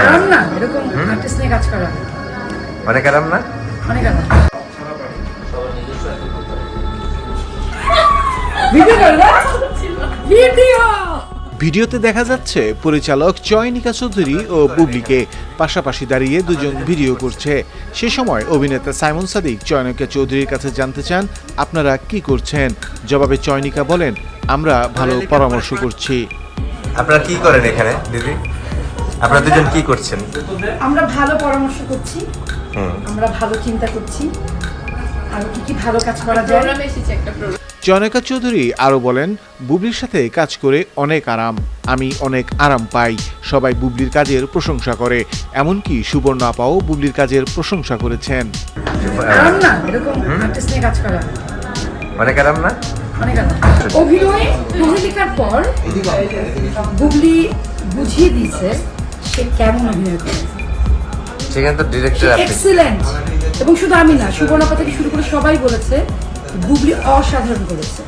আরাম না এরকম আর্টিস্ট নিয়ে কাজ করা। অনেক আরাম না? অনেক আরাম। ভিডিও করবে ভিডিও। ভিডিওতে দেখা যাচ্ছে পরিচালক চয়নিকা চৌধুরী ও বুবলিকে পাশাপাশি দাঁড়িয়ে দুজন ভিডিও করছে। সে সময় অভিনেতা সাইমন সাদিক চয়নিকা চৌধুরীর কাছে জানতে চান আপনারা কি করছেন? জবাবে চয়নিকা বলেন আমরা ভালো পরামর্শ করছি। আপনারা কি করেন এখানে দিদি? আপনারা দুজন কি করছেন? আমরা ভালো পরামর্শ করছি। আমরা ভালো চিন্তা করছি। আর কি কি ভালো কাজ করা যায়? চয়নিকা চৌধুরী আরও বলেন বুবলির সাথে কাজ করে অনেক আরাম আমি অনেক আরাম পাই। সবাই বুবলির কাজের প্রশংসা করে এমনকি সুবর্ণ আপাও বুবলির কাজের প্রশংসা করেছেন। আরাম না এরকম আর্টিস্ট নিয়ে কাজ করা। অনেক আরাম না? অনেক আরাম। অভিনয় লেখার পর বুবলি বুঝিয়ে দিয়েছে সে কেমন অভিনয় করে সেখানে তো ডিরেক্টর এক্সিলেন্ট এবং শুধু আমি না সুবর্ণাপা থেকে শুরু করে সবাই বলেছে বুবলি অসাধারণ করেছে।